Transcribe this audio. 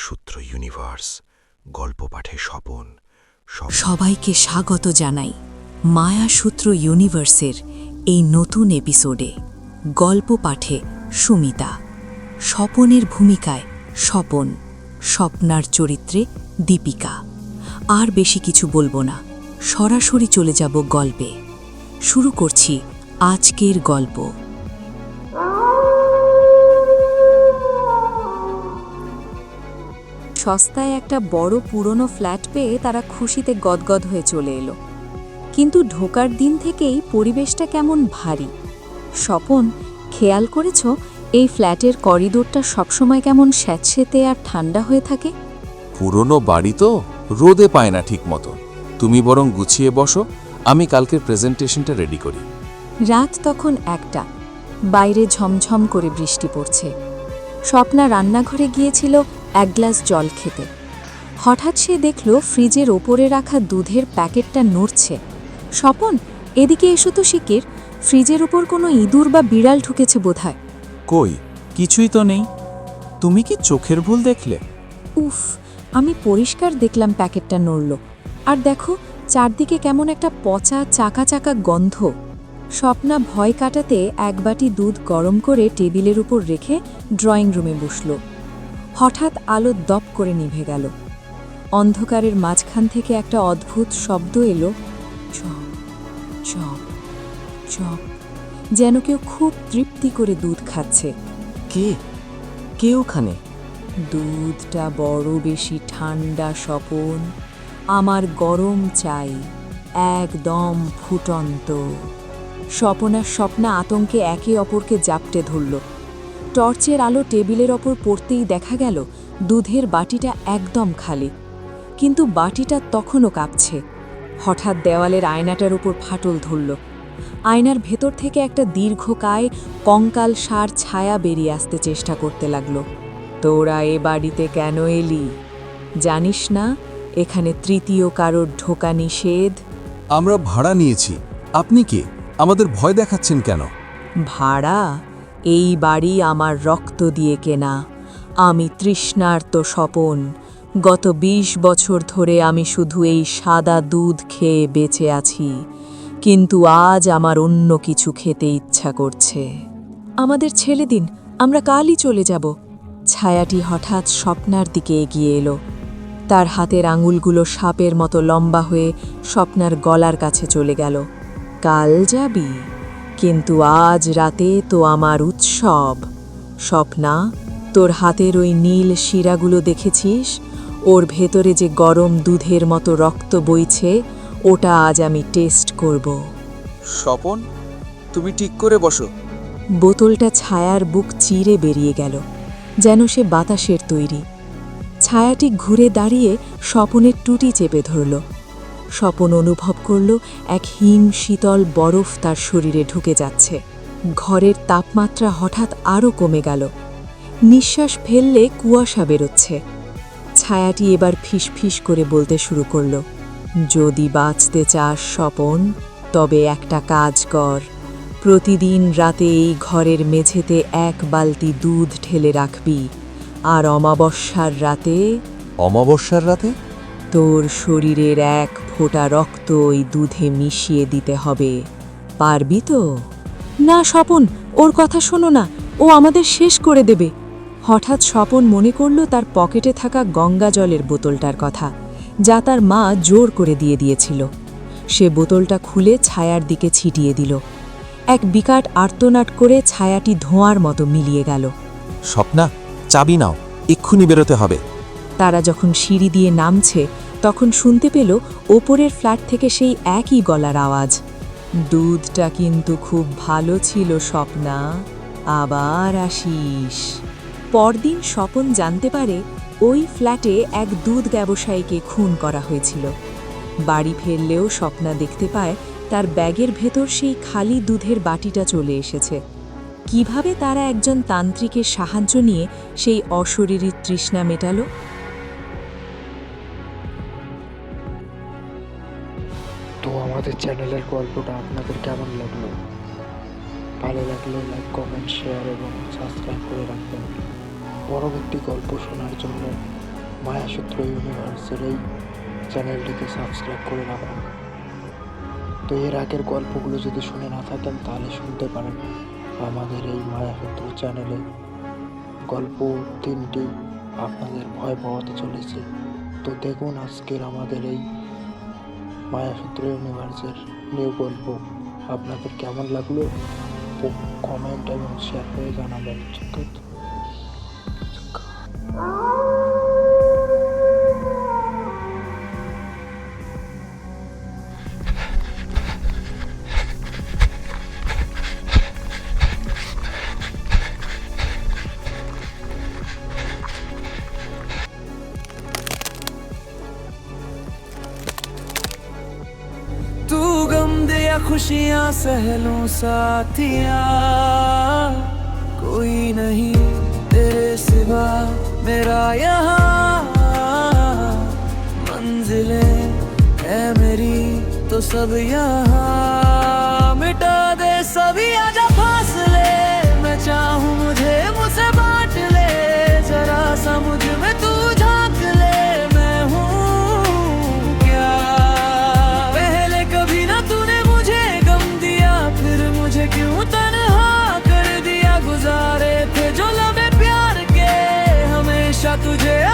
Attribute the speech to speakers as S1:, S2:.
S1: মায়াসূত্র universe, গল্প পাঠে স্বপন
S2: সবাইকে স্বাগত জানাই মায়াসূত্র ইউনিভার্সের এই নতুন এপিসোডে। গল্প পাঠে সুমিতা। স্বপনের ভূমিকায় স্বপন, স্বপ্নার চরিত্রে দীপিকা। আর বেশি কিছু বলব না, সরাসরি চলে যাব গল্পে। শুরু করছি আজকের গল্প। সস্তায় একটা বড় পুরনো ফ্ল্যাট পেয়ে তারা খুশিতে গদগদ হয়ে চলে এলো। কিন্তু ঢোকার দিন থেকেই পরিবেশটা কেমন ভারী। স্বপন খেয়াল করেছ এই ফ্ল্যাটের করিডোরটা সবসময় কেমন স্যাঁতসেতে আর ঠান্ডা হয়ে থাকে?
S3: পুরনো বাড়ি তো রোদে পায় না ঠিক মতো তুমি বরং গুছিয়ে বসো আমি কালকের প্রেজেন্টেশনটা রেডি করি।
S2: রাত তখন একটা। বাইরে ঝমঝম করে বৃষ্টি পড়ছে। স্বপ্না রান্নাঘরে গিয়েছিল এক গ্লাস জল খেতে। হঠাৎ সে দেখল ফ্রিজের ওপরে রাখা দুধের প্যাকেটটা নড়ছে। স্বপন এদিকে এসো তো শিকির। ফ্রিজের ওপর কোনো ইঁদুর বা বিড়াল ঢুকেছে বোধহয়।
S3: কই? কিছুই তো নেই। তুমি কি চোখের ভুল দেখলে?
S2: উফ আমি পরিষ্কার দেখলাম প্যাকেটটা নড়ল। আর দেখো চারদিকে কেমন একটা পচা চাকা চাকা গন্ধ। স্বপ্না ভয় কাটাতে এক বাটি দুধ গরম করে টেবিলের উপর রেখে ড্রয়িং রুমে বসল। হঠাৎ আলো দপ করে নিভে গেল। অন্ধকারের মাঝখান থেকে একটা অদ্ভুত শব্দ এলো চপ চপ চপ যেন কেউ খুব তৃপ্তি করে দুধ খাচ্ছে।
S4: কে? কে ওখানে?
S2: দুধটা বড় বেশি ঠান্ডা স্বপন আমার গরম চাই একদম ফুটন্ত। স্বপনার স্বপ্না আতঙ্কে একে অপরকে জাপটে ধরল। টর্চের আলো টেবিলের ওপর পড়তেই দেখা গেল দুধের বাটিটা একদম খালি। কিন্তু বাটিটা তখনও কাঁপছে। হঠাৎ দেওয়ালের আয়নাটার উপর ফাটল ধরল। আয়নার ভেতর থেকে একটা দীর্ঘকায় কঙ্কাল সার ছায়া বেরিয়ে আসতে চেষ্টা করতে লাগল। তোরা এ বাড়িতে কেন এলি? জানিস না এখানে তৃতীয় কারোর ঢোকা নিষেধ?
S3: আমরা ভাড়া নিয়েছি। আপনি কে? আমাদের ভয় দেখাচ্ছেন কেন?
S2: ভাড়া? এই বাড়ি আমার রক্ত দিয়ে কেনা। আমি তৃষ্ণার্ত স্বপন। গত ২০ বছর ধরে আমি শুধু এই সাদা দুধ খেয়ে বেঁচে আছি। কিন্তু আজ আমার অন্য কিছু খেতে ইচ্ছা করছে। আমাদের ছেলে দিন, আমরা কালই চলে যাব। ছায়াটি হঠাৎ স্বপ্নার দিকে এগিয়ে এলো। তার হাতের আঙুলগুলো সাপের মতো লম্বা হয়ে স্বপ্নার গলার কাছে চলে গেল। কাল যাবি? কিন্তু আজ রাতে তো আমার উৎসব। স্বপ্না তোর হাতের ওই নীল শিরাগুলো দেখেছিস? ওর ভেতরে যে গরম দুধের মতো রক্ত বইছে ওটা আজ আমি টেস্ট করব।
S3: স্বপন তুমি ঠিক করে বসো।
S2: বোতলটা ছায়ার বুক চিরে বেরিয়ে গেল যেন সে বাতাসের তৈরি। ছায়াটি ঘুরে দাঁড়িয়ে স্বপনের টুটি চেপে ধরল। স্বপন অনুভব করল এক হিম শীতল বরফ তার শরীরে ঢুকে যাচ্ছে। ঘরের তাপমাত্রা হঠাৎ আরও কমে গেল। নিঃশ্বাস ফেললে কুয়াশা বেরোচ্ছে। ছায়াটি এবার ফিসফিস করে বলতে শুরু করল যদি বাঁচতে চাস স্বপন তবে একটা কাজ কর। প্রতিদিন রাতে এই ঘরের মেঝেতে এক বালতি দুধ ঢেলে রাখবি। আর অমাবস্যার রাতে
S3: অমাবস্যার রাতে?
S2: তোর শরীরের এক ফোঁটা রক্ত ওই দুধে মিশিয়ে দিতে হবে। পারবি তো? না স্বপন ওর কথা শোনো না ও আমাদের শেষ করে দেবে। হঠাৎ স্বপন মনে করল তার পকেটে থাকা গঙ্গা জলের বোতলটার কথা যা তার মা জোর করে দিয়ে দিয়েছিল। সে বোতলটা খুলে ছায়ার দিকে ছিটিয়ে দিল। এক বিকাট আর্তনাট করে ছায়াটি ধোঁয়ার মতো মিলিয়ে গেল।
S3: স্বপ্না চাবি নাও এক্ষুনি বেরোতে হবে।
S2: তারা যখন সিঁড়ি দিয়ে নামছে তখন শুনতে পেল ওপরের ফ্ল্যাট থেকে সেই একই গলার আওয়াজ। দুধটা কিন্তু খুব ভালো ছিল স্বপ্না। আবার আসিস। পরদিন স্বপন জানতে পারে ওই ফ্ল্যাটে এক দুধ ব্যবসায়ীকে খুন করা হয়েছিল। বাড়ি ফেরলেও স্বপ্না দেখতে পায় তার ব্যাগের ভেতর সেই খালি দুধের বাটিটা চলে এসেছে। কীভাবে তারা একজন তান্ত্রিকের সাহায্য নিয়ে সেই অশরীরী তৃষ্ণা মেটালো?
S5: আমাদের চ্যানেলের গল্পটা আপনাদের কেমন লাগল? ভালো লাগলে লাইক, কমেন্ট, শেয়ার এবং সাবস্ক্রাইব করে রাখবেন। পরবর্তী গল্প শোনার জন্য মায়াসূত্র ইউনিভার্সের এই চ্যানেলটিকে সাবস্ক্রাইব করে রাখুন। তো এর আগের গল্পগুলো যদি শুনে না থাকেন, তাহলে শুনতে পারেন আমাদের এই মায়াসূত্র চ্যানেলে গল্প তিনটি আপনাদের ভয় পাওয়াতে চলেছে। তো দেখুন আজকের আমাদের এই মায়াসূত্র ইউনিভার্সের নিউ গল্প আপনাদের কেমন লাগল? কমেন্ট এবং শেয়ার করে জানাবেন ঠিক আছে?
S6: खुशियाँ, सहलो, साथिया। कोई नहीं तेरे सिवा मेरा यहाँ। मंजिलें है मेरी तो सब यहाँ। दिशा तुझे